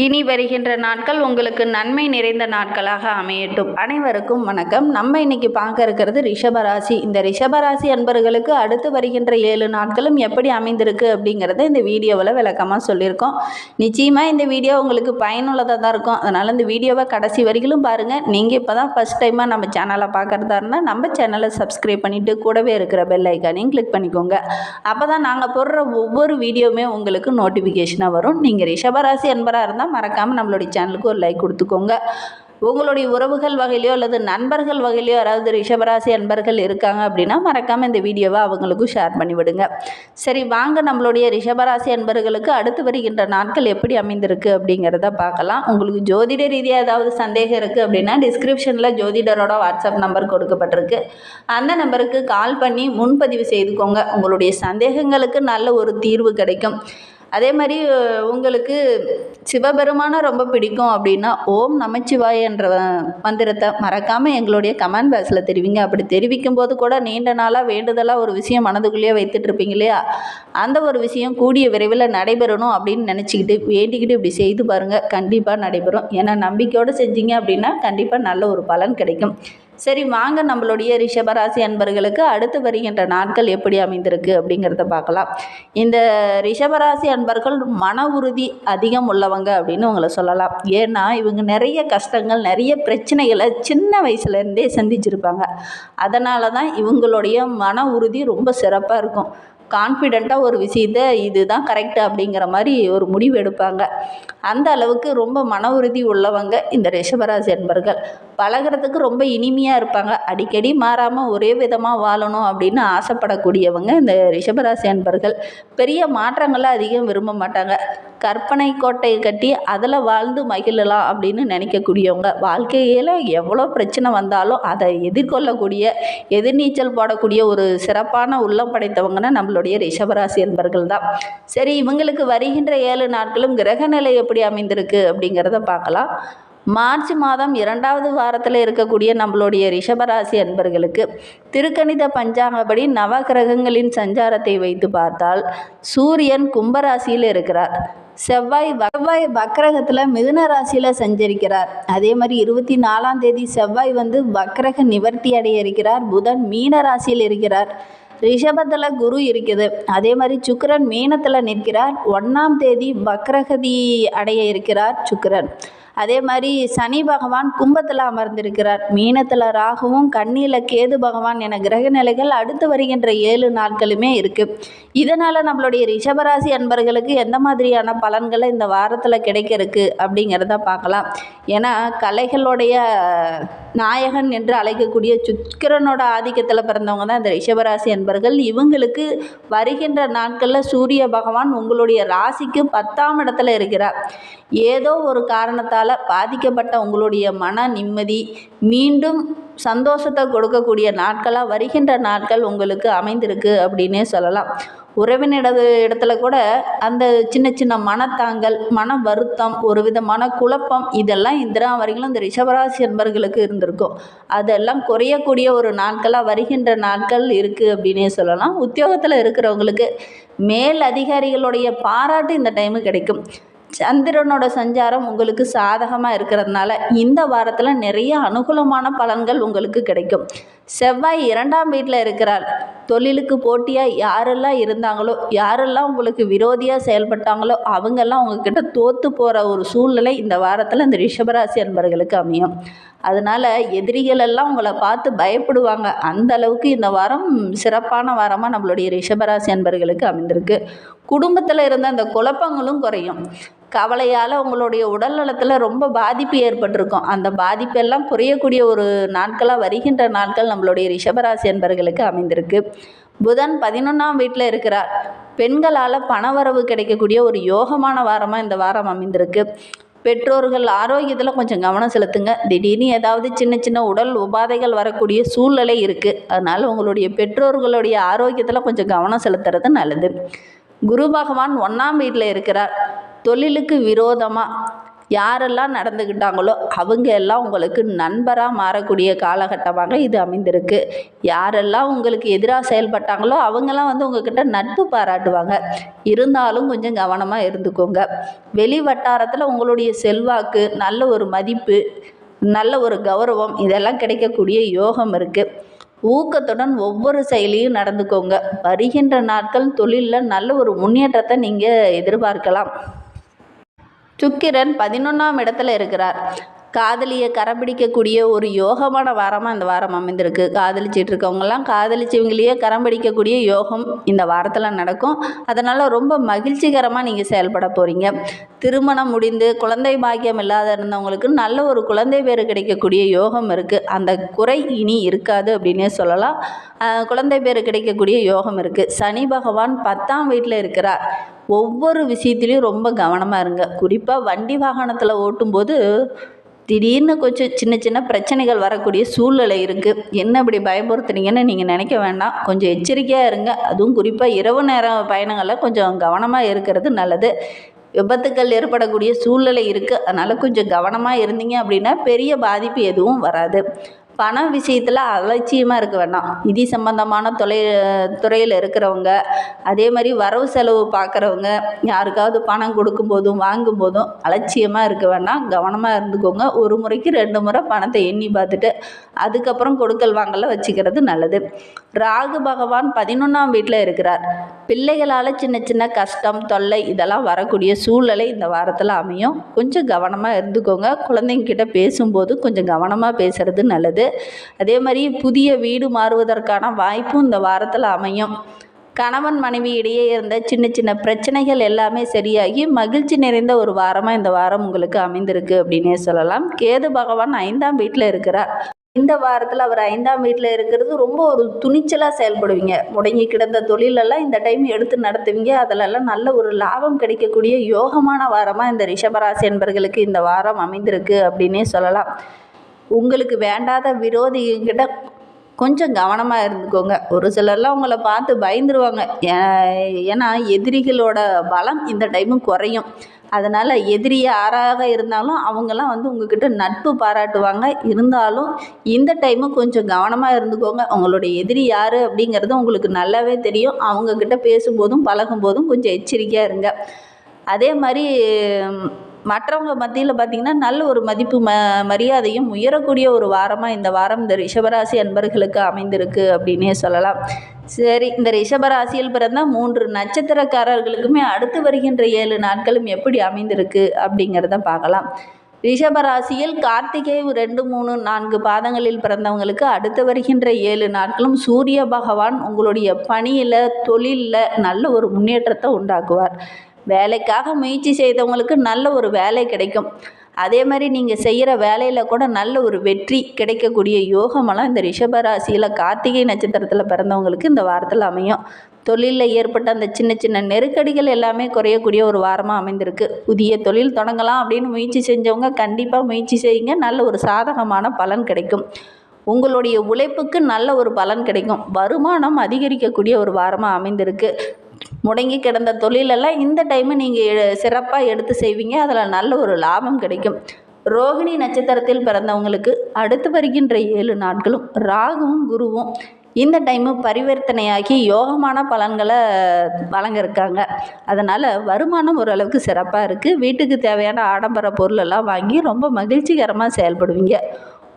இனி வருகின்ற நாட்கள் உங்களுக்கு நன்மை நிறைந்த நாட்களாக அமையட்டும். அனைவருக்கும் வணக்கம். நம்ம இன்னைக்கு பார்க்க இருக்கிறது ரிஷபராசி. இந்த ரிஷபராசி அன்பர்களுக்கு அடுத்து வருகின்ற ஏழு நாட்களும் எப்படி அமைந்திருக்கு அப்படிங்கிறத இந்த வீடியோவில் விளக்கமாக சொல்லியிருக்கோம். நிச்சயமாக இந்த வீடியோ உங்களுக்கு பயனுள்ளதாக தான் இருக்கும். அதனால் இந்த வீடியோவை கடைசி வரையிலும் பாருங்கள் நீங்கள் இப்போ தான் ஃபஸ்ட் டைமாக நம்ம சேனலை பார்க்குறதா இருந்தால் நம்ம சேனலை சப்ஸ்கிரைப் பண்ணிவிட்டு கூடவே இருக்கிற பெல் ஐக்கானையும் கிளிக் பண்ணிக்கோங்க. அப்போ தான் நாங்கள் போடுற ஒவ்வொரு வீடியோவுமே உங்களுக்கு நோட்டிஃபிகேஷனாக வரும். நீங்கள் ரிஷபராசி அன்பராக இருந்தால் மறக்காமல் நம்மளுடைய சேனலுக்கு ஒரு லைக் கொடுத்துக்கோங்க. உங்களுடைய உறவுகள் வகையிலையோ அல்லது நண்பர்கள் வகையிலையோ யாராவது ரிஷபராசி அன்பர்கள் இருக்காங்க அப்படின்னா மறக்காமல் இந்த வீடியோவை அவங்களுக்கும் ஷேர் பண்ணிவிடுங்க. சரி வாங்க நம்மளுடைய ரிஷபராசி அன்பர்களுக்கு அடுத்து வருகின்ற நாட்கள் எப்படி அமைந்திருக்கு அப்படிங்கிறத பார்க்கலாம். உங்களுக்கு ஜோதிட ரீதியாக ஏதாவது சந்தேகம் இருக்குது அப்படின்னா டிஸ்கிரிப்ஷனில் ஜோதிடரோட வாட்ஸ்அப் நம்பர் கொடுக்கப்பட்டிருக்கு. அந்த நம்பருக்கு கால் பண்ணி முன்பதிவு செய்துக்கோங்க. உங்களுடைய சந்தேகங்களுக்கு நல்ல ஒரு தீர்வு கிடைக்கும். அதே மாதிரி உங்களுக்கு சிவபெருமானை ரொம்ப பிடிக்கும் அப்படின்னா ஓம் நமச்சிவாய என்ற மந்திரத்தை மறக்காமல் எங்களுடைய கமெண்ட் பாக்ஸில் தெரிவிங்க. அப்படி தெரிவிக்கும் போது கூட நீண்ட நாளாக வேண்டுதலாக ஒரு விஷயம் மனதுக்குள்ளேயே வைத்துட்டு இருப்பீங்க இல்லையா? அந்த ஒரு விஷயம் கூடிய விரைவில் நடைபெறணும் அப்படின்னு நினச்சிக்கிட்டு வேண்டிக்கிட்டு இப்படி செய்து பாருங்கள் கண்டிப்பாக நடைபெறும். ஏன்னா நம்பிக்கையோடு செஞ்சீங்க அப்படின்னா கண்டிப்பாக நல்ல ஒரு பலன் கிடைக்கும். சரி வாங்க நம்மளுடைய ரிஷபராசி அன்பர்களுக்கு அடுத்து வருகின்ற நாட்கள் எப்படி அமைந்திருக்கு அப்படிங்கிறத பார்க்கலாம். இந்த ரிஷபராசி அன்பர்கள் மன உறுதி அதிகம் உள்ளவங்க அப்படின்னு உங்களை சொல்லலாம். ஏன்னா இவங்க நிறைய கஷ்டங்கள் நிறைய பிரச்சனைகளை சின்ன வயசுலேருந்தே சந்திச்சிருப்பாங்க. அதனால தான் இவங்களுடைய மன உறுதி ரொம்ப சிறப்பாக இருக்கும். கான்ஃபிடெண்ட்டாக ஒரு விஷயத்த இதுதான் கரெக்டு அப்படிங்கிற மாதிரி ஒரு முடிவு எடுப்பாங்க. அந்த அளவுக்கு ரொம்ப மன உறுதி உள்ளவங்க இந்த ரிஷபராசி என்பர்கள் பழகுறதுக்கு ரொம்ப இனிமையாக இருப்பாங்க. அடிக்கடி மாறாமல் ஒரே விதமாக வாழணும் அப்படின்னு ஆசைப்படக்கூடியவங்க இந்த ரிஷபராசி அன்பர்கள். பெரிய மாற்றங்களை அதிகம் விரும்ப மாட்டாங்க. கற்பனை கோட்டையை கட்டி அதில் வாழ்ந்து மகிழலாம் அப்படின்னு நினைக்கக்கூடியவங்க. வாழ்க்கையில் எவ்வளோ பிரச்சனை வந்தாலும் அதை எதிர்கொள்ளக்கூடிய எதிர்நீச்சல் போடக்கூடிய ஒரு சிறப்பான உள்ளம் படைத்தவங்கன்னா நம்மளுடைய ரிஷபராசி என்பர்கள் தான் சரி இவங்களுக்கு வருகின்ற ஏழு நாட்களும் கிரகநிலை எப்படி அமைந்திருக்கு அப்படிங்கிறத பார்க்கலாம். மார்ச் மாதம் இரண்டாவது வாரத்தில் இருக்கக்கூடிய நம்மளுடைய ரிஷபராசி அன்பர்களுக்கு திருக்கணித பஞ்சாங்கப்படி நவகிரகங்களின் சஞ்சாரத்தை வைத்து பார்த்தால் சூரியன் கும்பராசியில் இருக்கிறார். செவ்வாய் செவ்வாய் வக்ரகத்தில் மிதுன ராசியில் சஞ்சரிக்கிறார். அதே மாதிரி இருபத்தி நாலாம் தேதி செவ்வாய் வந்து வக்ரக நிவர்த்தி அடைய இருக்கிறார் புதன் மீன ராசியில் இருக்கிறார். ரிஷபத்தில் குரு இருக்குது. அதே மாதிரி சுக்கரன் மீனத்தில் நிற்கிறார். ஒன்றாம் தேதி வக்ரகதி அடைய இருக்கிறார் சுக்கரன். அதே மாதிரி சனி பகவான் கும்பத்தில் அமர்ந்திருக்கிறார். மீனத்தில் ராகுவும் கண்ணியில் கேது பகவான் என கிரக நிலைகள் அடுத்து வருகின்ற ஏழு நாட்களுமே இருக்குது இதனால் நம்மளுடைய ரிஷபராசி அன்பர்களுக்கு எந்த மாதிரியான பலன்களை இந்த வாரத்தில் கிடைக்க இருக்கு அப்படிங்கிறத பார்க்கலாம். ஏன்னா கலைகளுடைய நாயகன் என்று அழைக்கக்கூடிய சுக்கிரனோட ஆதிக்கத்தில் பிறந்தவங்க தான் இந்த ரிஷபராசி அன்பர்கள். இவங்களுக்கு வருகின்ற நாட்களில் சூரிய பகவான் உங்களுடைய ராசிக்கு பத்தாம் இடத்துல இருக்கிறார். ஏதோ ஒரு காரணத்தால் பாதிக்கப்பட்ட உங்களுடைய மன நிம்மதி மீண்டும் சந்தோஷத்தை கொடுக்கக்கூடிய நாட்களாக வருகின்ற நாட்கள் உங்களுக்கு அமைந்திருக்கு அப்படின்னே சொல்லலாம். உறவினிட இடத்துல கூட அந்த சின்ன சின்ன மனத்தாங்கல் மன வருத்தம் ஒரு விதமான குழப்பம் இதெல்லாம் இந்திரா வரைக்கும் இந்த ரிஷபராசி என்பர்களுக்கு இருந்திருக்கும். அதெல்லாம் குறையக்கூடிய ஒரு நாட்களாக வருகின்ற நாட்கள் இருக்குது அப்படின்னே சொல்லலாம். உத்தியோகத்தில் இருக்கிறவங்களுக்கு மேல் அதிகாரிகளுடைய பாராட்டு இந்த டைமு கிடைக்கும். சந்திரனோட சஞ்சாரம் உங்களுக்கு சாதகமாக இருக்கிறதுனால இந்த வாரத்தில் நிறைய அனுகூலமான பலன்கள் உங்களுக்கு கிடைக்கும். செவ்வாய் இரண்டாம் வீட்டில் இருக்கிறார். தொழிலுக்கு போட்டியாக யாரெல்லாம் இருந்தாங்களோ யாரெல்லாம் உங்களுக்கு விரோதியாக செயல்பட்டாங்களோ அவங்கெல்லாம் உங்ககிட்ட தோற்று போகிற ஒரு சூழ்நிலை இந்த வாரத்தில் இந்த ரிஷபராசி அன்பர்களுக்கு அமையும். அதனால் எதிரிகள் எல்லாம் உங்களை பார்த்து பயப்படுவாங்க. அந்த அளவுக்கு இந்த வாரம் சிறப்பான வாரமாக நம்மளுடைய ரிஷபராசி அன்பர்களுக்கு அமைந்திருக்கு. குடும்பத்தில் இருந்த அந்த குழப்பங்களும் குறையும். கவலையால் உங்களுடைய உடல் நலத்தில் ரொம்ப பாதிப்பு ஏற்பட்டிருக்கும். அந்த பாதிப்பெல்லாம் குறையக்கூடிய ஒரு நாட்களாக வருகின்ற நாட்கள் நம்மளுடைய ரிஷபராசி என்பர்களுக்கு அமைந்திருக்கு. புதன் பதினொன்றாம் வீட்டில் இருக்கிறார். பெண்களால் பணவரவு கிடைக்கக்கூடிய ஒரு யோகமான வாரமாக இந்த வாரம் அமைந்திருக்கு. பெற்றோர்கள் ஆரோக்கியத்தில் கொஞ்சம் கவனம் செலுத்துங்க. திடீர்னு ஏதாவது சின்ன சின்ன உடல் உபாதைகள் வரக்கூடிய சூழ்நிலை இருக்குது அதனால் உங்களுடைய பெற்றோர்களுடைய ஆரோக்கியத்தில் கொஞ்சம் கவனம் செலுத்துறது நல்லது. குரு பகவான் ஒன்றாம் வீட்டில் இருக்கிறார். தொழிலுக்கு விரோதமாக யாரெல்லாம் நடந்துக்கிட்டாங்களோ அவங்க எல்லாம் உங்களுக்கு நண்பராக மாறக்கூடிய காலகட்டமாக இது அமைந்திருக்கு. யாரெல்லாம் உங்களுக்கு எதிராக செயல்பட்டாங்களோ அவங்கெல்லாம் வந்து உங்ககிட்ட நட்பு பாராட்டுவாங்க. இருந்தாலும் கொஞ்சம் கவனமாக இருந்துக்கோங்க. வெளி வட்டாரத்தில் உங்களுடைய செல்வாக்கு நல்ல ஒரு மதிப்பு நல்ல ஒரு கௌரவம் இதெல்லாம் கிடைக்கக்கூடிய யோகம் இருக்குது ஊக்கத்துடன் ஒவ்வொரு செயலியும் நடந்துக்கோங்க. வருகின்ற நாட்கள் தொழிலில் நல்ல ஒரு முன்னேற்றத்தை நீங்கள் எதிர்பார்க்கலாம். சுக்கிரன் பதினொன்றாம் இடத்துல இருக்கிறார். காதலியை கரம்பிடிக்கக்கூடிய ஒரு யோகமான வாரமாக இந்த வாரம் அமைந்திருக்கு. காதலிச்சிட்டு இருக்கவங்கலாம் காதலிச்சவங்களையே கரம் பிடிக்கக்கூடிய யோகம் இந்த வாரத்தில் நடக்கும். அதனால் ரொம்ப மகிழ்ச்சிகரமாக நீங்கள் செயல்பட போகிறீங்க திருமணம் முடிந்து குழந்தை பாக்கியம் இல்லாத இருந்தவங்களுக்கு நல்ல ஒரு குழந்தை பேர் கிடைக்கக்கூடிய யோகம் இருக்குது அந்த குறை இனி இருக்காது அப்படின்னே சொல்லலாம். குழந்தை பேர் கிடைக்கக்கூடிய யோகம் இருக்குது சனி பகவான் பத்தாம் வீட்டில் இருக்கிறார். ஒவ்வொரு விஷயத்துலையும் ரொம்ப கவனமாக இருங்க. குறிப்பாக வண்டி வாகனத்தில் ஓட்டும்போது திடீர்னு கொஞ்சம் சின்ன சின்ன பிரச்சனைகள் வரக்கூடிய சூழ்நிலை இருக்குது என்ன இப்படி பயமுறுத்துனீங்கன்னு நீங்கள் நினைக்க வேண்டாம். கொஞ்சம் எச்சரிக்கையாக இருங்க. அதுவும் குறிப்பாக இரவு நேர பயணங்களில் கொஞ்சம் கவனமாக இருக்கிறது நல்லது. விபத்துக்கள் ஏற்படக்கூடிய சூழ்நிலை இருக்குது அதனால் கொஞ்சம் கவனமாக இருந்தீங்க அப்படின்னா பெரிய பாதிப்பு எதுவும் வராது. பணம் விஷயத்தில் அலட்சியமாக இருக்க வேண்டாம். நிதி சம்பந்தமான தொலை துறையில் இருக்கிறவங்க அதே மாதிரி வரவு செலவு பார்க்குறவங்க யாருக்காவது பணம் கொடுக்கும்போதும் வாங்கும்போதும் அலட்சியமாக இருக்க வேண்டாம். கவனமாக இருந்துக்கோங்க. ஒரு முறைக்கு ரெண்டு முறை பணத்தை எண்ணி பார்த்துட்டு அதுக்கப்புறம் கொடுக்கல் வாங்கல வச்சுக்கிறது நல்லது. ராகு பகவான் பதினொன்றாம் வீட்டில் இருக்கிறார். பிள்ளைகளால் சின்ன சின்ன கஷ்டம் தொல்லை இதெல்லாம் வரக்கூடிய சூழ்நிலை இந்த வாரத்தில் அமையும். கொஞ்சம் கவனமாக இருந்துக்கோங்க. குழந்தைங்கிட்ட பேசும்போது கொஞ்சம் கவனமாக பேசுகிறது நல்லது. அதே மாதிரி புதிய வீடு மாறுவதற்கான வாய்ப்பும் இந்த வாரத்தில் அமையும். கணவன் மனைவி இடையே இருந்த சின்ன சின்ன பிரச்சனைகள் எல்லாமே சரியாகி மகிழ்ச்சி நிறைந்த ஒரு வாரமாக இந்த வாரம் உங்களுக்கு அமைந்திருக்கு அப்படின்னே சொல்லலாம். கேது பகவான் ஐந்தாம் வீட்டில் இருக்கிறார். இந்த வாரத்தில் அவர் ஐந்தாம் வீட்டில் இருக்கிறது ரொம்ப ஒரு துணிச்சலாக செயல்படுவீங்க. முடங்கி கிடந்த தொழிலெல்லாம் இந்த டைம் எடுத்து நடத்துவீங்க. அதிலெல்லாம் நல்ல ஒரு லாபம் கிடைக்கக்கூடிய யோகமான வாரமாக இந்த ரிஷபராசி என்பர்களுக்கு இந்த வாரம் அமைந்திருக்கு அப்படின்னே சொல்லலாம். உங்களுக்கு வேண்டாத விரோதிகிட்ட கொஞ்சம் கவனமாக இருந்துக்கோங்க. ஒரு சிலர்லாம் உங்களை பார்த்து பயந்துருவாங்க. ஏ- ஏன்னா எதிரிகளோட பலம் இந்த டைமு குறையும். அதனால் எதிரி யாராக இருந்தாலும் அவங்கெல்லாம் வந்து உங்ககிட்ட நட்பு பாராட்டுவாங்க. இருந்தாலும் இந்த டைமு கொஞ்சம் கவனமாக இருந்துக்கோங்க. உங்களுடைய எதிரி யார் அப்படிங்கிறது உங்களுக்கு நல்லாவே தெரியும். அவங்கக்கிட்ட பேசும்போதும் பழகும்போதும் கொஞ்சம் எச்சரிக்கையாக இருங்க. அதே மாதிரி மற்றவங்க மத்தியில் பார்த்திங்கன்னா நல்ல ஒரு மதிப்பு ம மரியாதையும் உயரக்கூடிய ஒரு வாரமாக இந்த வாரம் இந்த ரிஷபராசி அன்பர்களுக்கு அமைந்திருக்கு அப்படின்னே சொல்லலாம். சரி இந்த ரிஷபராசியில் பிறந்த மூன்று நட்சத்திரக்காரர்களுக்குமே அடுத்து வருகின்ற ஏழு நாட்களும் எப்படி அமைந்திருக்கு அப்படிங்கிறத பார்க்கலாம். ரிஷபராசியில் கார்த்திகை ரெண்டு மூணு நான்கு பாதங்களில் பிறந்தவங்களுக்கு அடுத்து வருகின்ற ஏழு நாட்களும் சூரிய பகவான் உங்களுடைய பணியில் தொழிலில் நல்ல ஒரு முன்னேற்றத்தை உண்டாக்குவார். வேலைக்காக முயற்சி செய்தவங்களுக்கு நல்ல ஒரு வேலை கிடைக்கும். அதே மாதிரி நீங்கள் செய்கிற வேலையில் கூட நல்ல ஒரு வெற்றி கிடைக்கக்கூடிய யோகமெல்லாம் இந்த ரிஷபராசியில் கார்த்திகை நட்சத்திரத்தில் பிறந்தவங்களுக்கு இந்த வாரத்தில் அமையும். தொழிலில் ஏற்பட்ட அந்த சின்ன சின்ன நெருக்கடிகள் எல்லாமே குறையக்கூடிய ஒரு வாரமாக அமைந்திருக்கு. புதிய தொழில் தொடங்கலாம் அப்படின்னு முயற்சி செஞ்சவங்க கண்டிப்பாக முயற்சி செய்யுங்க. நல்ல ஒரு சாதகமான பலன் கிடைக்கும். உங்களுடைய உழைப்புக்கு நல்ல ஒரு பலன் கிடைக்கும். வருமானம் அதிகரிக்கக்கூடிய ஒரு வாரமாக அமைந்திருக்கு. முடங்கி கிடந்த தொழிலெல்லாம் இந்த டைமு நீங்கள் சிறப்பாக எடுத்து செய்வீங்க. அதில் நல்ல ஒரு லாபம் கிடைக்கும். ரோகிணி நட்சத்திரத்தில் பிறந்தவங்களுக்கு அடுத்து வருகின்ற ஏழு நாட்களும் ராகுவும் குருவும் இந்த டைமு பரிவர்த்தனையாகி யோகமான பலன்களை வழங்கிருக்காங்க அதனால் வருமானம் ஓரளவுக்கு சிறப்பாக இருக்குது வீட்டுக்கு தேவையான ஆடம்பர பொருளெல்லாம் வாங்கி ரொம்ப மகிழ்ச்சிகரமாக செயல்படுவீங்க.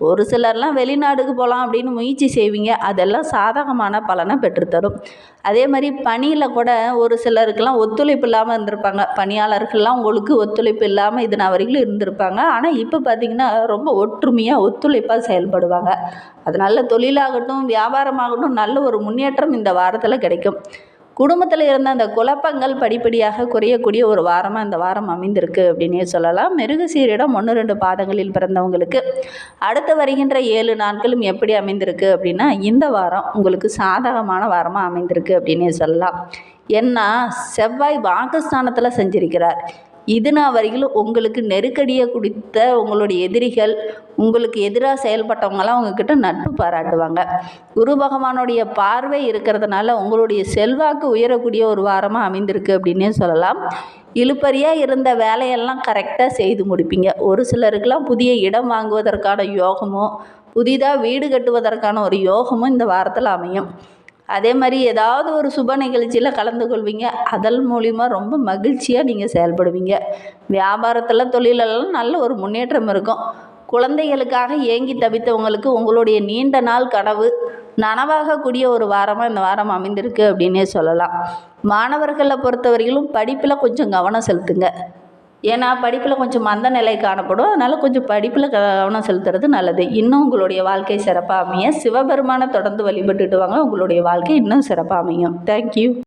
ஒரு சிலர்லாம் வெளிநாடுக்கு போகலாம் அப்படின்னு முயற்சி செய்வீங்க. அதெல்லாம் சாதகமான பலனை பெற்றுத்தரும். அதே மாதிரி பணியில் கூட ஒரு சிலருக்கெல்லாம் ஒத்துழைப்பு இல்லாமல் இருந்திருப்பாங்க. பணியாளர்கள்லாம் உங்களுக்கு ஒத்துழைப்பு இல்லாமல் இது நான் வரைக்கும் இருந்திருப்பாங்க. ஆனால் இப்போ பார்த்திங்கன்னா ரொம்ப ஒற்றுமையாக ஒத்துழைப்பாக செயல்படுவாங்க. அதனால் தொழிலாகட்டும் வியாபாரமாகட்டும் நல்ல ஒரு முன்னேற்றம் இந்த வாரத்தில் கிடைக்கும். குடும்பத்தில் இருந்த அந்த குழப்பங்கள் படிப்படியாக குறையக்கூடிய ஒரு வாரமாக இந்த வாரம் அமைந்திருக்கு அப்படின்னே சொல்லலாம். மிருகசீரிடம் ஒன்று ரெண்டு பாதங்களில் பிறந்தவங்களுக்கு அடுத்து வருகின்ற ஏழு நாட்களும் எப்படி அமைந்திருக்கு அப்படின்னா இந்த வாரம் உங்களுக்கு சாதகமான வாரமாக அமைந்திருக்கு அப்படின்னே சொல்லலாம். ஏன்னா செவ்வாய் வாக்குஸ்தானத்தில் செஞ்சிருக்கிறார். இது நாள் வரையிலும் உங்களுக்கு நெருக்கடியை கொடுத்த உங்களுடைய எதிரிகள் உங்களுக்கு எதிராக செயல்பட்டவங்களாம் உங்ககிட்ட நட்பு பாராட்டுவாங்க. குரு பகவானுடைய பார்வை இருக்கிறதுனால உங்களுடைய செல்வாக்கு உயரக்கூடிய ஒரு வாரமாக அமைந்திருக்கு அப்படின்னே சொல்லலாம். இழுப்பறியாக இருந்த வேலையெல்லாம் கரெக்டாக செய்து முடிப்பீங்க. ஒரு சிலருக்கெல்லாம் புதிய இடம் வாங்குவதற்கான யோகமோ புதிதாக வீடு கட்டுவதற்கான ஒரு யோகமும் இந்த வாரத்தில் அமையும். அதே மாதிரி ஏதாவது ஒரு சுப நிகழ்ச்சியில் கலந்து கொள்வீங்க. அதன் மூலிமா ரொம்ப மகிழ்ச்சியாக நீங்கள் செயல்படுவீங்க. வியாபாரத்தில் தொழிலெல்லாம் நல்ல ஒரு முன்னேற்றம் இருக்கும். குழந்தைகளுக்காக ஏங்கி தவித்தவங்களுக்கு உங்களுடைய நீண்ட நாள் கனவு நனவாகக்கூடிய ஒரு வாரமாக இந்த வாரம் அமைந்திருக்கு அப்படின்னே சொல்லலாம். மாணவர்களை பொறுத்தவரையிலும் படிப்பில் கொஞ்சம் கவனம் செலுத்துங்க. ஏன்னா படிப்பில் கொஞ்சம் மந்த நிலை காணப்படும். அதனால் கொஞ்சம் படிப்பில் கவனம் செலுத்துறது நல்லது. இன்னும் உங்களுடைய வாழ்க்கை சிறப்பாக அமைய சிவபெருமானை தொடர்ந்து வழிபட்டுட்டு வாங்க. உங்களுடைய வாழ்க்கை இன்னும் சிறப்பாக அமையும். தேங்க்யூ